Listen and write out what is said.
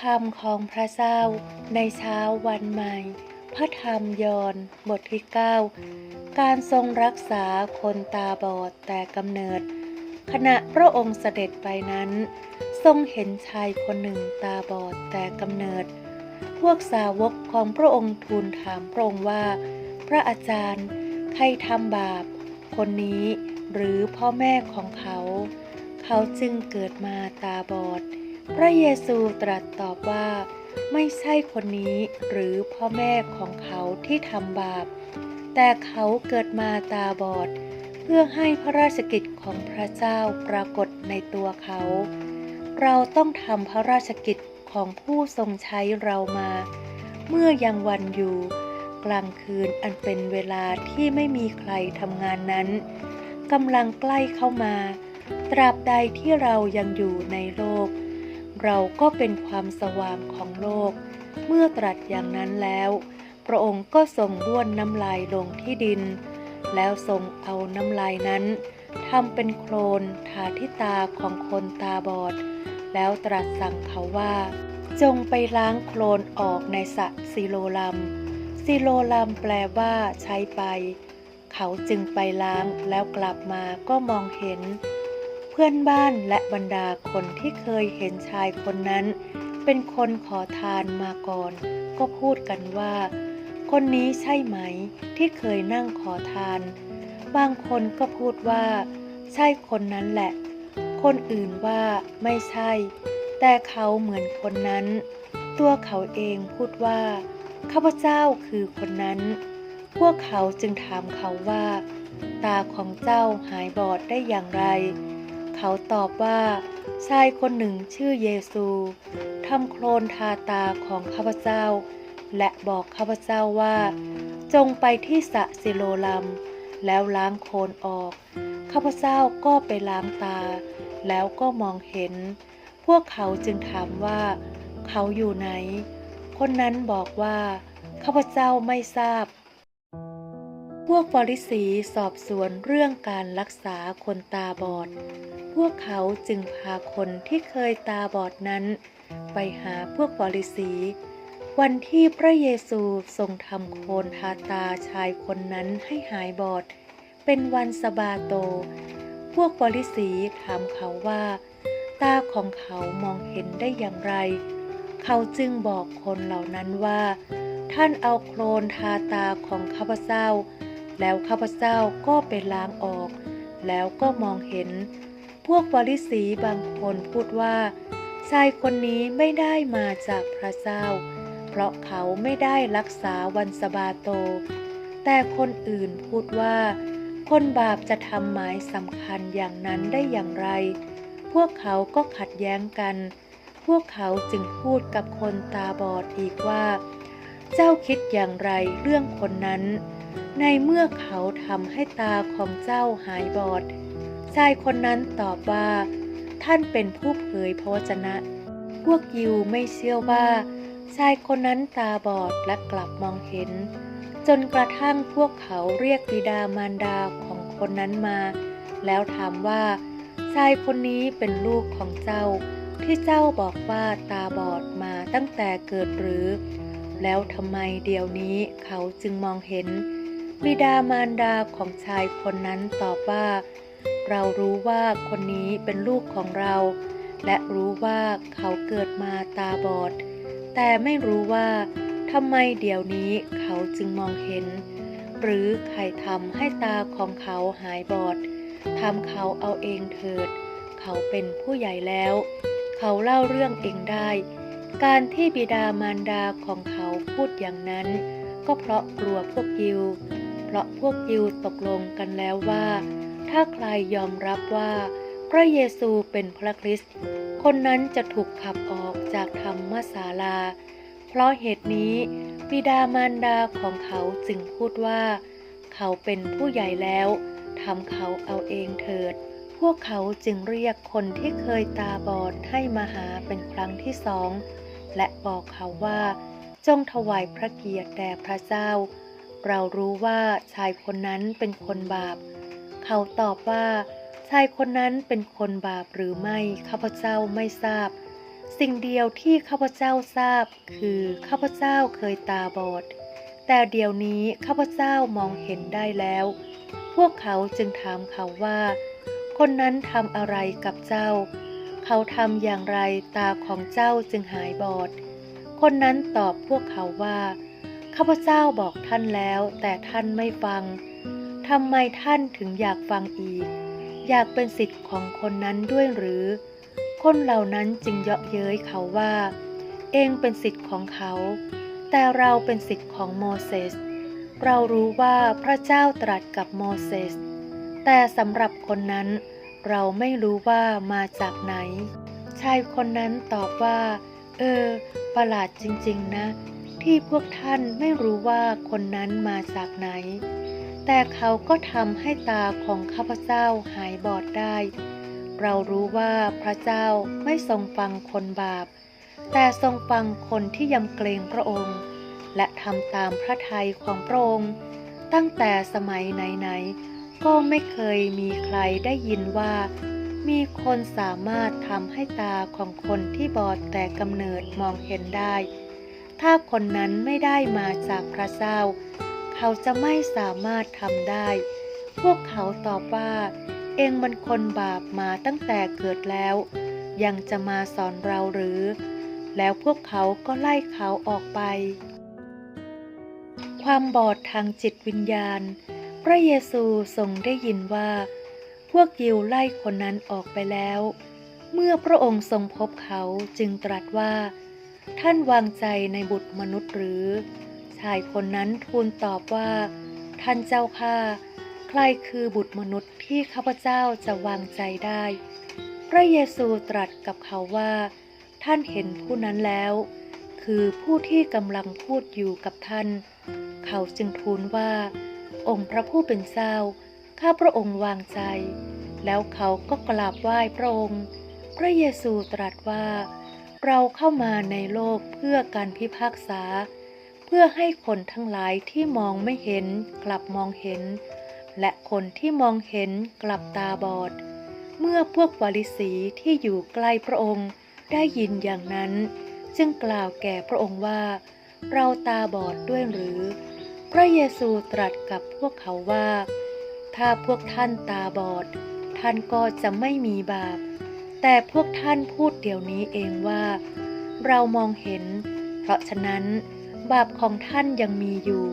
คำของพระเจ้าในเช้าวันใหม่ พระธรรมยอห์นบทที่ 9 การทรงรักษาคนตาบอดแต่กำเนิด ขณะพระองค์เสด็จไปนั้น ทรงเห็นชายคนหนึ่งตาบอดแต่กำเนิด พวกสาวกของพระองค์ทูลถามพระองค์ว่า พระอาจารย์ใครทำบาป คนนี้หรือพ่อแม่ของเขา เขาจึงเกิดมาตาบอด พระเยซูตรัสตอบว่า ไม่ใช่คนนี้หรือพ่อแม่ของเขาที่ทำบาป แต่เขาเกิดมาตาบอด เพื่อให้พระราชกิจของพระเจ้าปรากฏในตัวเขา เราต้องทำพระราชกิจของผู้ทรงใช้เรามา เมื่อยังวันอยู่ กลางคืนอันเป็นเวลาที่ไม่มีใครทำงานนั้นกำลังใกล้เข้ามา ตราบใดที่เรายังอยู่ในโลก เราก็เป็นความสว่างของโลก เมื่อตรัสอย่างนั้นแล้ว พระองค์ก็ทรงบ้วนน้ำลายลงที่ดิน แล้วทรงเอาน้ำลายนั้นทำเป็นโคลนทาที่ตาของคนตาบอด แล้วตรัสสั่งเขาว่า จงไปล้างโคลนออกในสระซิโลลัมซิโลลัมแปลว่าใช้ไป เขาจึงไปล้างแล้วกลับมาก็มองเห็น เพื่อนบ้านและบรรดาคนที่เคยเห็นชายคนนั้น เป็นคนขอทานมาก่อน ก็พูดกันว่า คนนี้ใช่ไหมที่เคยนั่งขอทาน บางคนก็พูดว่า ใช่คนนั้นแหละ คนอื่นว่าไม่ใช่ แต่เขาเหมือนคนนั้น ตัวเขาเองพูดว่าข้าพเจ้าคือคนนั้น พวกเขาจึงถามเขาว่า ตาของเจ้าหายบอดได้อย่างไร เขาตอบว่าชายคนหนึ่งชื่อเยซูทำโคลนทาตาของข้าพเจ้า และบอกข้าพเจ้าว่า จงไปที่สะซิโลลัม แล้วล้างโคลนออก ข้าพเจ้าก็ไปล้างตา แล้วก็มองเห็น พวกเขาจึงถามว่า เขาอยู่ไหน คนนั้นบอกว่า ข้าพเจ้าไม่ทราบ พวกฟาริสีสอบสวนเรื่องการรักษาคนตาบอด พวกเขาจึงพาคนที่เคยตาบอดนั้น ไปหาพวกฟาริสี วันที่พระเยซูทรงทำโคนทาตาชายคนนั้นให้หายบอด เป็นวันสบาโต พวกฟาริสีถามเขาว่า ตาของเขามองเห็นได้อย่างไร เขาจึงบอกคนเหล่านั้นว่า ท่านเอาโคลนทาตาของข้าพเจ้า แล้วข้าพเจ้าก็ไปล้างออก แล้วก็มองเห็น พวกฟาริสีบางคนพูดว่า ชายคนนี้ไม่ได้มาจากพระเจ้า เพราะเขาไม่ได้รักษาวันสบาโต แต่คนอื่นพูดว่า คนบาปจะทำหมายสำคัญอย่างนั้นได้อย่างไร พวกเขาก็ขัดแย้งกัน พวกเขาจึงพูดกับคนตาบอดอีกว่า เจ้าคิดอย่างไรเรื่องคนนั้น ในเมื่อเขาทำให้ตาของเจ้าหายบอด ชายคนนั้นตอบว่า ท่านเป็นผู้เผยพระวจนะ พวกยิวไม่เชื่อว่า ชายคนนั้นตาบอดและกลับมองเห็น จนกระทั่งพวกเขาเรียกบิดามารดาของคนนั้นมา แล้วถามว่าชายคนนี้เป็นลูกของเจ้า ที่เจ้าบอกว่าตาบอดมาตั้งแต่เกิดหรือ แล้วทำไมเดี๋ยวนี้เขาจึงมองเห็น บิดามารดาของชายคนนั้นตอบว่า เรารู้ว่าคนนี้เป็นลูกของเรา และรู้ว่าเขาเกิดมาตาบอด แต่ไม่รู้ว่าทำไมเดี๋ยวนี้เขาจึงมองเห็น หรือใครทำให้ตาของเขาหายบอดทำเขาเอาเองเถิด เขาเป็นผู้ใหญ่แล้ว เขาเล่าเรื่องเองได้ การที่บิดามารดาของเขาพูดอย่างนั้น ก็เพราะกลัวพวกยิว เพราะพวกยิวตกลงกันแล้วว่า ถ้าใครยอมรับว่า พระเยซูเป็นพระคริสต์คนนั้นจะถูกขับออกจากธรรมศาลา เพราะเหตุนี้บิดามารดาของเขาจึงพูดว่า เขาเป็นผู้ใหญ่แล้วทำเขาเอาเองเถิด พวกเขาจึงเรียกคนที่เคยตาบอดให้มาหาเป็นครั้งที่สอง และบอกเขาว่า จงถวายพระเกียรติแด่พระเจ้า เรารู้ว่าชายคนนั้นเป็นคนบาป เขาตอบว่า ชายคนนั้นเป็นคนบาปหรือไม่ข้าพเจ้าไม่ทราบ สิ่งเดียวที่ข้าพเจ้าทราบ คือข้าพเจ้าเคยตาบอด แต่เดี๋ยวนี้ข้าพเจ้ามองเห็นได้แล้ว พวกเขาจึงถามเขาว่า คนนั้นทำอะไรกับเจ้า เขาทำอย่างไรตาของเจ้าจึงหายบอด คนนั้นตอบพวกเขาว่า ข้าพเจ้าบอกท่านแล้วแต่ท่านไม่ฟังทำไมท่านถึงอยากฟังอีก อยากเป็นสิทธิ์ของคนนั้นด้วยหรือ คนเหล่านั้นจึงเยาะเย้ยเขาว่า เองเป็นสิทธิ์ของเขา แต่เราเป็นสิทธิ์ของโมเสสเรารู้ว่าพระเจ้าตรัสกับโมเสสแต่สำหรับคนนั้น เราไม่รู้ว่ามาจากไหน ชายคนนั้นตอบว่า เออ ประหลาดจริง ๆ นะ ที่พวกท่านไม่รู้ว่าคนนั้นมาจากไหน แต่เขาก็ทำให้ตาของข้าพเจ้าหายบอดได้ เรารู้ว่าพระเจ้าไม่ทรงฟังคนบาป แต่ทรงฟังคนที่ยำเกรงพระองค์ และทำตามพระทัยของพระองค์ ตั้งแต่สมัยไหนๆ ก็ไม่เคยมีใครได้ยินว่ามีคนสามารถทำให้ตาของคนที่บอดแต่กำเนิดมองเห็นได้ ถ้าคนนั้นไม่ได้มาจากพระเจ้า เขาจะไม่สามารถทำได้ พวกเขาตอบว่า เองมันคนบาปมาตั้งแต่เกิดแล้ว ยังจะมาสอนเราหรือ แล้วพวกเขาก็ไล่เขาออกไป ความบอดทางจิตวิญญาณ พระเยซูทรงได้ยินว่า พวกยิวไล่คนนั้นออกไปแล้ว เมื่อพระองค์ทรงพบเขาจึงตรัสว่า ท่านวางใจในบุตรมนุษย์หรือ ชายคนนั้นทูลตอบว่า ท่านเจ้าข้าใครคือบุตรมนุษย์ที่ข้าพเจ้าจะวางใจได้ พระเยซูตรัสกับเขาว่า ท่านเห็นผู้นั้นแล้ว คือผู้ที่กำลังพูดอยู่กับท่าน เขาจึงทูลว่า องค์พระผู้เป็นเจ้า ข้าพระองค์วางใจ แล้วเขาก็กราบไหว้พระองค์ พระเยซูตรัสว่า เราเข้ามาในโลกเพื่อการพิพากษา เพื่อให้คนทั้งหลายที่มองไม่เห็นกลับมองเห็น และคนที่มองเห็นกลับตาบอด เมื่อพวกวาริสีที่อยู่ใกล้พระองค์ได้ยินอย่างนั้น จึงกล่าวแก่พระองค์ว่า เราตาบอดด้วยหรือ พระเยซูตรัสกับพวกเขาว่า ถ้าพวกท่านตาบอด ท่านก็จะไม่มีบาป แต่พวกท่านพูดเดี๋ยวนี้เองว่า เรามองเห็น เพราะฉะนั้น บาปของท่านยังมีอยู่